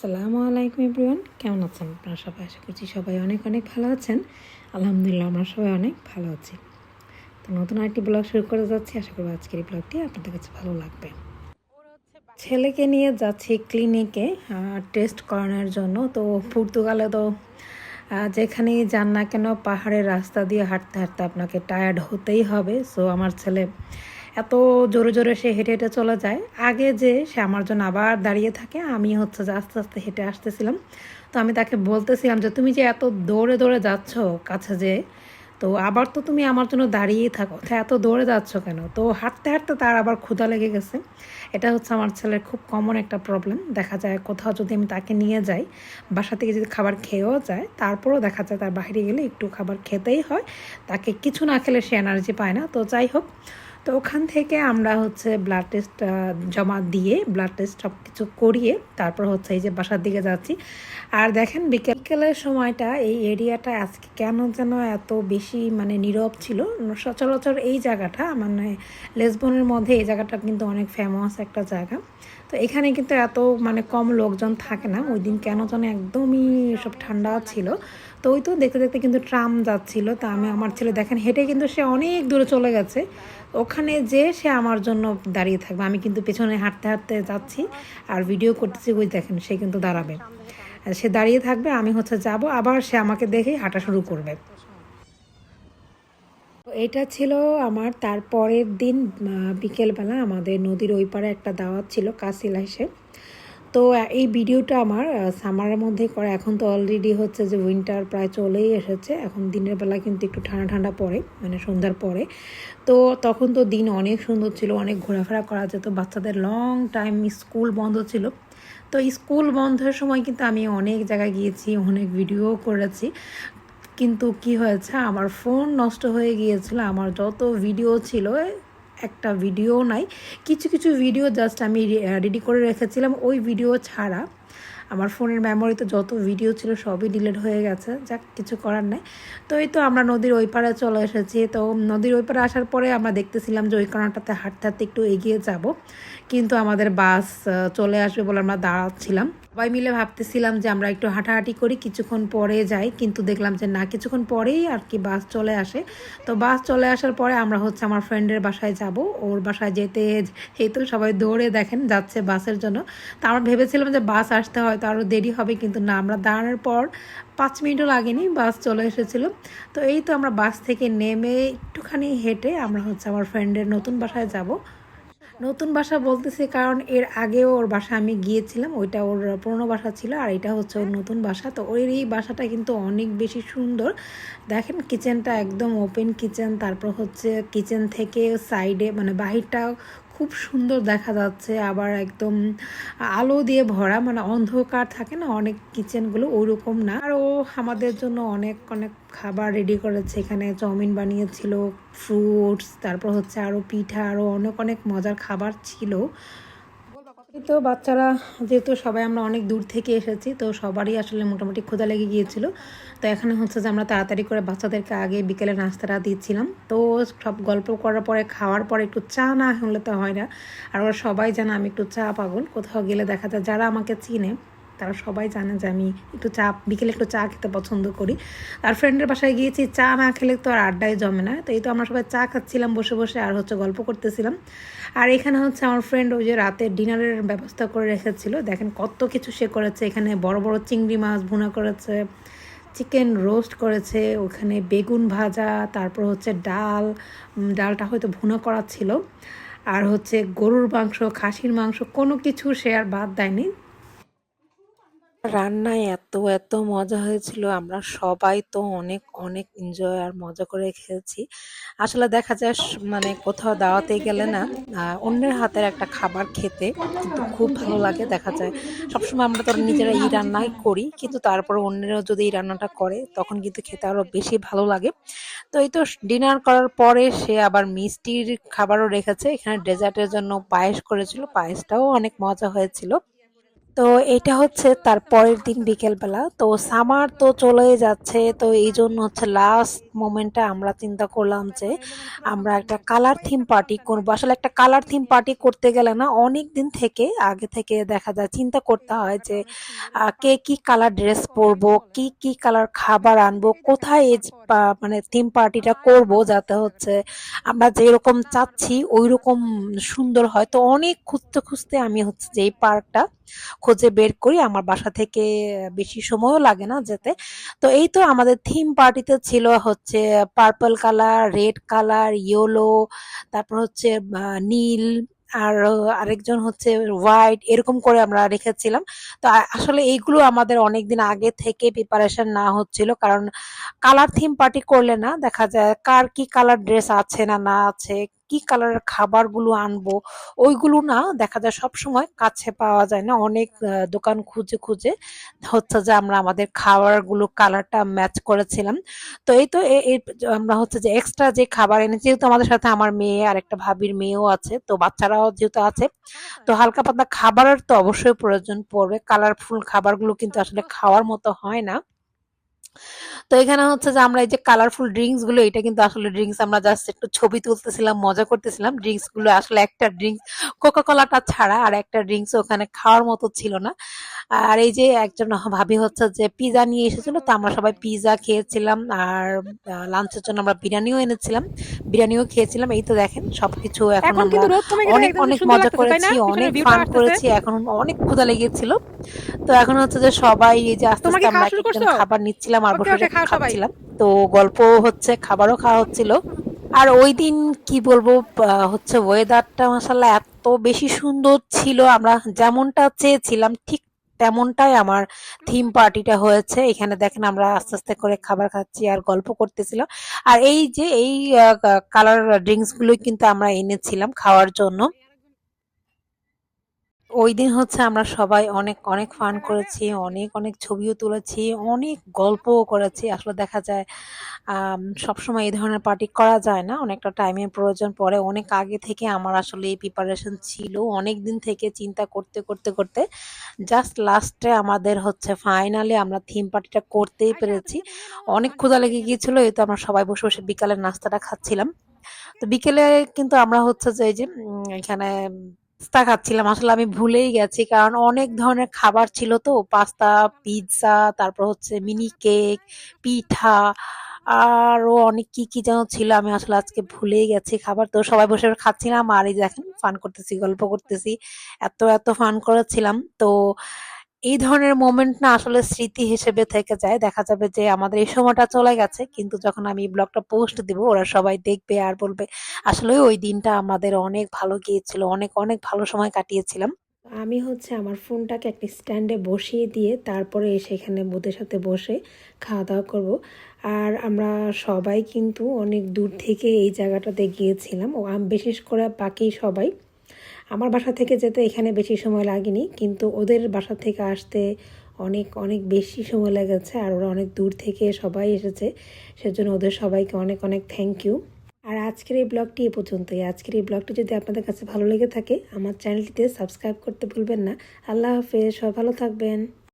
আসসালামু আলাইকুম এভরিওয়ান। কেমন আছেন আপনারা সবাই? আশা করছি সবাই অনেক অনেক ভালো আছেন। আলহামদুলিল্লাহ আমরা সবাই অনেক ভালো আছি। তো নতুন আরেকটি ব্লগ শুরু করে যাচ্ছি। আশা করব আজকের এই ব্লগটি আপনাদের কাছে ভালো লাগবে। ছেলেকে নিয়ে যাচ্ছি ক্লিনিকে টেস্ট করানোর জন্য। তো পর্তুগালে তো যেখানেই যান না কেন, পাহাড়ের রাস্তা দিয়ে হাঁটতে হাঁটতে আপনাকে টায়ার্ড হতেই হবে। সো আমার ছেলে এত জোরে জোরে সে হেঁটে হেঁটে চলে যায়। আগে যে সে আমার জন্য আবার দাঁড়িয়ে থাকে, আমি হচ্ছে যে আস্তে আস্তে হেঁটে আসতেছিলাম। তো আমি তাকে বলতেছিলাম যে, তুমি যে এত দৌড়ে দৌড়ে যাচ্ছ কাছে যে, তো আবার তো তুমি আমার জন্য দাঁড়িয়েই থাকো। তা এত দৌড়ে যাচ্ছ কেন? তো হাঁটতে হাঁটতে তার আবার ক্ষুধা লেগে গেছে। এটা হচ্ছে আমার ছেলের খুব কমন একটা প্রবলেম দেখা যায় কোথাও যদি আমি তাকে নিয়ে যাই, বাসা থেকে যদি খাবার খেয়েও যায়, তারপরেও দেখা যায় তার বাইরে গেলে একটু খাবার খেতেই হয়। তাকে কিছু না খেলে সে এনার্জি পায় না। তো যাই হোক তো ওখান থেকে আমরা হচ্ছে ব্লাড টেস্ট জমা দিয়ে ব্লাড টেস্ট সব কিছু করিয়ে তারপর হচ্ছে এই যে বাসার দিকে যাচ্ছি। আর দেখেন বিকেল, বিকেলের সময়টা এই এরিয়াটা আজকে কেন যেন এত বেশি মানে নীরব ছিল। সচরাচর এই জায়গাটা মানে লেসবনের মধ্যে এই জায়গাটা কিন্তু অনেক ফেমাস একটা জায়গা। তো এখানে কিন্তু এত মানে কম লোকজন থাকে না। ওই দিন কেন যেন একদমই সব ঠান্ডা ছিল। তো ওই তো দেখতে দেখতে কিন্তু ট্রাম যাচ্ছিল। তা আমি, আমার ছেলে দেখেন হেঁটে কিন্তু সে অনেক দূরে চলে গেছে। ওখানে যে সে আমার জন্য দাঁড়িয়ে থাকবে। আমি কিন্তু পেছনে হাঁটতে হাঁটতে যাচ্ছি আর ভিডিও করতেছি, ওই দেখেন সে কিন্তু দাঁড়াবে। সে দাঁড়িয়ে থাকবে, আমি হচ্ছে যাব, আবার সে আমাকে দেখেই হাঁটা শুরু করবে। এটা ছিল আমার তারপরের দিন বিকেলবেলা আমাদের নদীর ওই পারে একটা দাওয়াত ছিল কাসিলা এসে। তো, এই ভিডিওটা আমার সামারের মধ্যে করে। এখন তো অলরেডি হচ্ছে যে উইন্টার প্রায় চলেই এসেছে। এখন দিনের বেলা কিন্তু একটু ঠান্ডা ঠান্ডা পড়ে মানে সন্ধ্যার পরে। তো, তখন তো দিন অনেক সুন্দর ছিল, অনেক ঘোরাফেরা করা যেত। বাচ্চাদের লং টাইম স্কুল বন্ধ ছিল। তো স্কুল বন্ধের সময় কিন্তু আমি অনেক জায়গায় গিয়েছি, অনেক ভিডিও করেছি। কিন্তু কি হয়েছে, আমার ফোন নষ্ট হয়ে গিয়েছিল। আমার যত ভিডিও ছিল একটা ভিডিও নাই। কিছু কিছু ভিডিও জাস্ট আমি রেডি করে রেখেছিলাম। ওই ভিডিও ছাড়া আমার ফোনের মেমোরিতে যত ভিডিও ছিল সবই ডিলিট হয়ে গেছে। যাক, কিছু করার নাই। তো এই তো আমরা নদীর ওই পারে চলে এসেছি। তো নদীর ওই পারে আসার পরে আমরা দেখতেছিলাম যে ওই কোনাটাতে হাঁটতে হাঁটতে একটু এগিয়ে যাব। কিন্তু আমাদের বাস চলে আসবে বলে আমরা দাঁড়াচ্ছিলাম। সবাই মিলে ভাবতেছিলাম যে আমরা একটু হাঁটাহাঁটি করি, কিছুক্ষণ পরে যাই, কিন্তু দেখলাম যে না, কিছুক্ষণ পরেই আর কি বাস চলে আসে। তো বাস চলে আসার পরে আমরা হচ্ছে আমার ফ্রেন্ডের বাসায় যাব। ওর বাসায় যেতে এই তো সবাই দৌড়ে দেখেন, যাচ্ছে বাসের জন্য। তো আমরা ভেবেছিলাম যে বাস আসতে হয়তো আরও দেরি হবে, কিন্তু না, আমরা দাঁড়ানোর পর পাঁচ মিনিটও লাগেনি, বাস চলে এসেছিল। তো এই তো আমরা বাস থেকে নেমে একটুখানি হেঁটে আমরা হচ্ছে আমার ফ্রেন্ডের নতুন বাসায় যাব। নতুন বাসা বলতেছে কারণ এর আগেও ওর বাসা আমি গিয়েছিলাম, ওইটা ওর পুরনো বাসা ছিল আর এটা হচ্ছে ওর নতুন বাসা। তো ওর এই বাসাটা কিন্তু অনেক বেশি সুন্দর। দেখেন কিচেনটা একদম ওপেন কিচেন তারপর হচ্ছে কিচেন থেকে সাইডে মানে বাহিরটা খুব সুন্দর দেখা যাচ্ছে। আবার একদম আলো দিয়ে ভরা মানে অন্ধকার থাকে না, অনেক কিচেনগুলো ওইরকম না। আর ও আমাদের জন্য অনেক অনেক খাবার রেডি করেছে। এখানে চাউমিন বানিয়েছিল ফ্রুটস তারপর হচ্ছে আরও পিঠা, আরও অনেক অনেক মজার খাবার ছিল। এই তো বাচ্চারা, যেহেতু সবাই আমরা অনেক দূর থেকে এসেছি, তো সবারই আসলে মোটামুটি ক্ষুধা লেগে গিয়েছিল। তো এখানে হচ্ছে যে আমরা তাড়াতাড়ি করে বাচ্চাদেরকে আগে বিকেলে নাস্তাটা দিচ্ছিলাম। তো সব গল্প করার পরে, খাওয়ার পরে একটু চা না হলে তো হয় না। আর ওরা সবাই জানে আমি একটু চা পাগল, কোথাও গেলে দেখা যায় যারা আমাকে চিনে তারা সবাই জানে যে আমি একটু চা, বিকেলে একটু চা খেতে পছন্দ করি। আর ফ্রেন্ডের বাসায় গিয়েছি, চা না খেলে তো আর আড্ডায় জমে না। তো এই তো আমরা সবাই চা খাচ্ছিলাম, বসে বসে আর হচ্ছে গল্প করতেছিলাম। আর এখানে হচ্ছে আমার ফ্রেন্ড ওই যে রাতে ডিনারের ব্যবস্থা করে রেখেছিল। দেখেন কত কিছু সে করেছে। এখানে বড় বড় চিংড়ি মাছ ভুনা করেছে চিকেন রোস্ট করেছে, ওখানে বেগুন ভাজা, তারপর হচ্ছে ডাল। ডালটা হয়তো ভুনা করা ছিল। আর হচ্ছে গরুর মাংস, খাসির মাংস, কোনো কিছু সে আর বাদ দেয়নি। রান্নায় এত এত মজা হয়েছিল। আমরা সবাই তো অনেক অনেক এনজয় আর মজা করে খেয়েছি। আসলে দেখা যায় মানে কোথাও দাওয়াতে গেলে না অন্যের হাতের একটা খাবার খেতে কিন্তু খুব ভালো লাগে, দেখা যায়। সবসময় আমরা তো নিজেরা এই রান্নাই করি, কিন্তু তারপর অন্যেরাও যদি এই রান্নাটা করে, তখন কিন্তু খেতে আরও বেশি ভালো লাগে। তো এই তো ডিনার করার পরে সে আবার মিষ্টির খাবারও রেখেছে। এখানে ডেজার্টের জন্য পায়েস করেছিল, পায়েসটাও অনেক মজা হয়েছিল। তো এটা হচ্ছে তার পরের দিন বিকেলবেলা। তো সামার তো চলেই যাচ্ছে, তো এই জন্য হচ্ছে লাস্ট মোমেন্টে আমরা চিন্তা করলাম যে আমরা একটা কালার থিম পার্টি করব। আসলে একটা কালার থিম পার্টি করতে গেলে না অনেক দিন থেকে, আগে থেকে দেখা যায়, চিন্তা করতে হয় যে কে কি কালার ড্রেস পরবো, কি কি কালার খাবার আনব, কোথায় এই মানে থিম পার্টিটা করব যাতে হচ্ছে আমরা যেরকম চাচ্ছি ওই রকম সুন্দর হয়। তো অনেক খুঁজতে খুঁজতে আমি হচ্ছে যে এই পার্কটা খুঁজে বের করি। আমার বাসা থেকে বেশি সময়ও লাগে না যেতে। তো এই তো আমাদের থিম পার্টিতে ছিল হচ্ছে purple colour red colour yellow তারপর হচ্ছে নীল আর আরেকজন হচ্ছে হোয়াইট এরকম করে আমরা রেখেছিলাম। তো আসলে এইগুলো আমাদের অনেক দিন আগে থেকে প্রিপারেশন না হচ্ছিল কারণ কালার থিম পার্টি করলে না দেখা যায় কার কি কালার ড্রেস আছে না না আছে কি কালারের খাবারগুলো আনব, ওইগুলো না দেখা যায় সব সময় কাছে পাওয়া যায় না। অনেক দোকান খুঁজে খুঁজে হচ্ছে যে আমরা আমাদের খাবারগুলো কালারটা ম্যাচ করেছিলাম। তো এই তো আমরা হচ্ছে যে এক্সট্রা যে খাবার এনেছি যেহেতু আমাদের সাথে আমার মেয়ে আর একটা ভাবির মেয়েও আছে, তো বাচ্চারাও যেহেতু আছে, তো হালকা পাতলা খাবারের তো অবশ্যই প্রয়োজন পড়বে। কালারফুল খাবারগুলো কিন্তু আসলে খাওয়ার মতো হয় না। তো এখানে হচ্ছে যে আমরা এই যে কালারফুল ড্রিঙ্কসগুলো এটা কিন্তু আসলে ড্রিঙ্কস আমরা জাস্ট একটু ছবি তুলতেছিলাম মজা করতেছিলাম। ড্রিঙ্কসগুলো আসলে একটা ড্রিঙ্কস কোকা কোলাটা ছাড়া আর একটা ড্রিঙ্কস ওখানে খাওয়ার মতো ছিল না। আর এই যে একজন ভাবি হচ্ছে যে পিজা নিয়ে এসেছিল তো আমরা সবাই পিজা খেয়েছিলাম আর লাঞ্চের জন্য আমরা বিরিয়ানিও এনেছিলাম। বিরিয়ানিও খেয়েছিলাম এই তো দেখেন সবকিছু এখন আমরা অনেক অনেক মজা করেছি অনেক ফান করেছি এখন অনেক ক্ষুধা লেগেছিল। তো এখন হচ্ছে যে সবাই এই যে আস্তে আস্তে আমরা খাবার নিচ্ছিলাম ওকে বসে খাচ্ছিলাম। তো গল্প হচ্ছে খাবারও খাওয়া হচ্ছিল। আর ওই দিন কি বলব হচ্ছে ওয়েদারটা মাসাল্লাহ এত বেশি সুন্দর ছিল। আমরা যেমনটা চেয়েছিলাম ঠিক তেমনটাই আমার থিম পার্টিটা হয়েছে। এখানে দেখেন আমরা আস্তে আস্তে করে খাবার খাচ্ছি আর গল্প করতেছিলাম। আর এই যে এই কালার ড্রিঙ্কস গুলোই কিন্তু আমরা এনেছিলাম খাওয়ার জন্য। ওই দিন হচ্ছে আমরা সবাই অনেক অনেক ফান করেছি, অনেক অনেক ছবিও তুলেছি, অনেক গল্পও করেছি। আসলে দেখা যায় সবসময় এই ধরনের পার্টি করা যায় না। অনেকটা টাইমের প্রয়োজন পড়ে। অনেক আগে থেকে আমার আসলে এই প্রিপারেশন ছিল। অনেক দিন থেকে চিন্তা করতে করতে করতে জাস্ট লাস্টে আমাদের হচ্ছে ফাইনালি আমরা থিম পার্টিটা করতেই পেরেছি। অনেক ক্ষুধা লেগে গিয়েছিল, এই তো আমরা সবাই বসে বসে বিকালের নাস্তাটা খাচ্ছিলাম। তো বিকেলে কিন্তু আমরা হচ্ছে যে এই যে এখানে পাস্তা খাচ্ছিলাম। আসলে আমি ভুলেই গেছি কারণ অনেক ধরনের খাবার ছিল তো, পাস্তা, পিৎজা, তারপর হচ্ছে মিনি কেক, পিঠা, আরও অনেক কি কি যেন ছিল, আমি আসলে আজকে ভুলেই গেছি খাবার। তো সবাই বসে বসে খাচ্ছিলাম আর এই দেখেন, ফান করতেছি, গল্প করতেছি, এত এত ফান করেছিলাম। তো এই ধরনের মোমেন্ট না আসলে স্মৃতি হিসেবে থেকে যায়। দেখা যাবে যে আমাদের এই সময়টা চলে গেছে, কিন্তু যখন আমি ব্লগটা পোস্ট দিব, ওরা সবাই দেখবে আর বলবে, আসলে ওই দিনটা আমাদের অনেক ভালো গিয়েছিল, অনেক অনেক ভালো সময় কাটিয়েছিলাম। আমি হচ্ছে আমার ফোনটাকে একটি স্ট্যান্ডে বসিয়ে দিয়ে তারপরে সেখানে বোধের সাথে বসে খাওয়া দাওয়া করব। আর আমরা সবাই কিন্তু অনেক দূর থেকে এই জায়গাটাতে গিয়েছিলাম। ও আম, বিশেষ করে বাকি সবাই আমার বাসা থেকে যেতে এখানে বেশি সময় লাগেনি, কিন্তু ওদের বাসা থেকে আসতে অনেক অনেক বেশি সময় লেগেছে আর ওরা অনেক দূর থেকে সবাই এসেছে, সেজন্য ওদের সবাইকে অনেক অনেক থ্যাংক ইউ আর আজকের এই ব্লগটি এ পর্যন্তই। আজকের এই ব্লগটি যদি আপনাদের কাছে ভালো লেগে থাকে, আমার চ্যানেলটিতে সাবস্ক্রাইব করতে ভুলবেন না। আল্লাহ হাফেজ সব ভালো থাকবেন।